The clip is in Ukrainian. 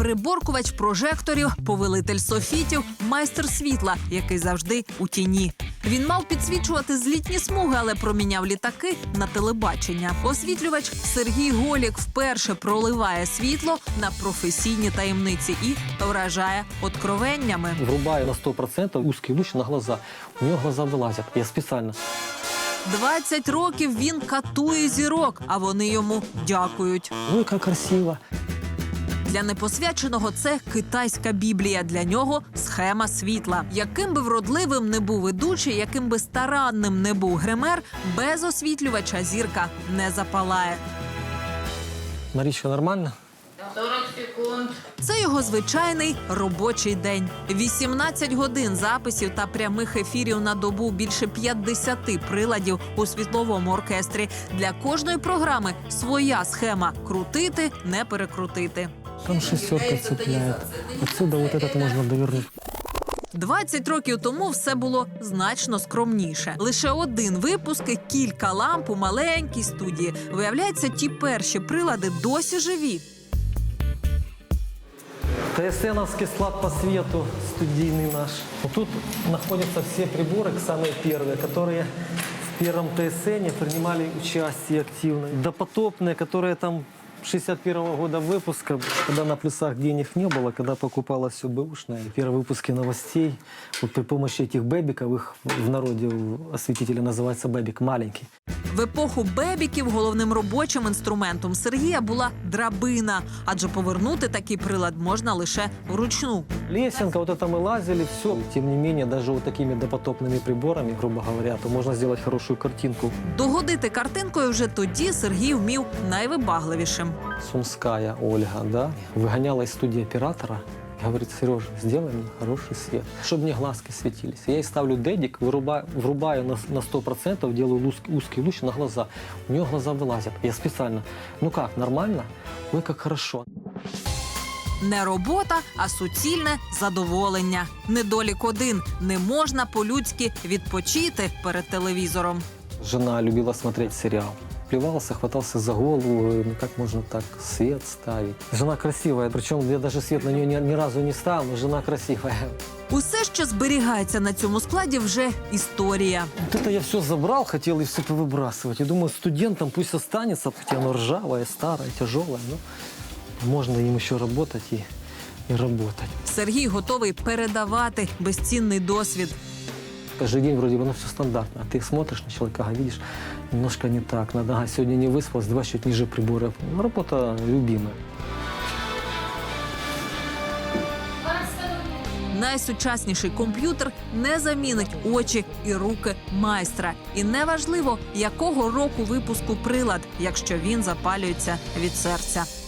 приборкувач прожекторів, повелитель софітів, майстер світла, який завжди у тіні. Він мав підсвічувати злітні смуги, але проміняв літаки на телебачення. Освітлювач Сергій Голік вперше проливає світло на професійні таємниці і вражає откровеннями. Врубаю на 100% узкий луч на глаза. У нее глаза вылазят. Я специально. 20 років він катує зірок, а вони йому дякують. Ой, как красиво. Для непосвяченого це китайська біблія. Для нього схема світла. Яким би вродливим не був ведучий, яким би старанним не був гример, без освітлювача зірка не запалає. Маричка, нормально? 40 секунд. Це його звичайний робочий день. 18 годин записів та прямих ефірів на добу більше 50 приладів у світловому оркестрі. Для кожної програми своя схема крутити, не перекрутити. Там шестерка цепляет. Отсюда вот этот можно довернуть. 20 років тому все було значно скромніше. Лише один випуск, і кілька ламп у маленькій студії. Виявляється, ті перші прилади досі живі. ТСНовский склад по свету, студийный наш. Вот тут находятся все приборы, самые первые, которые в первом ТСН принимали участие активно. Допотопные, которые там 61 года выпуска, когда на плюсах денег не было, когда покупалось все бэушное. Первые выпуски новостей, вот при помощи этих бэбиков, их в народе у осветителя называется бэбик маленький. В епоху бебіків головним робочим інструментом Сергія була драбина, адже повернути такий прилад можна лише вручну. Лесенка, вот это мы лазили, все. Тем не менее, даже вот такими допотопными приборами, грубо говоря, то можно сделать хорошую картинку. Догодити картинкою вже тоді Сергій вмів найвибагливішим. Сумская Ольга, да, выгоняла из студии оператора. и Говорит, Сережа, сделай мне хороший свет, чтобы мне глазки светились. Я ей ставлю дедик, вырубаю, врубаю на, на 100%, делаю узкий, узкий луч на глаза. У нее глаза вылазят. Я специально. Ну как, нормально? Ой, как хорошо. Не робота, а суцільне задоволення. Недолік один не можна по-людськи відпочити перед телевізором. Жена любила смотреть сериал. Плевался, хватался за голову, говорю, ну как можно так свет ставить? Жена красивая, причем я даже свет на нее ни, ни разу не ставил, но жена красивая. Усе, що зберігається на цьому складі, вже історія. Вот это я все забрал, хотел и все повыбрасывать. Я думаю, студентам пусть останется, хотя оно ржавое, старое, тяжелое, но можно им еще работать и, и работать. Сергій готовий передавати безцінний досвід. Каждый день вроде бы ну, все стандартно, а ты смотришь на человека, ага, видишь, немножко не так. Надо, ага, сегодня не выспалась, два чуть ниже прибора. Ну, Работа любимая. Найсучасніший комп'ютер не замінить очі і руки майстра. І неважливо, якого року випуску прилад, якщо він запалюється від серця.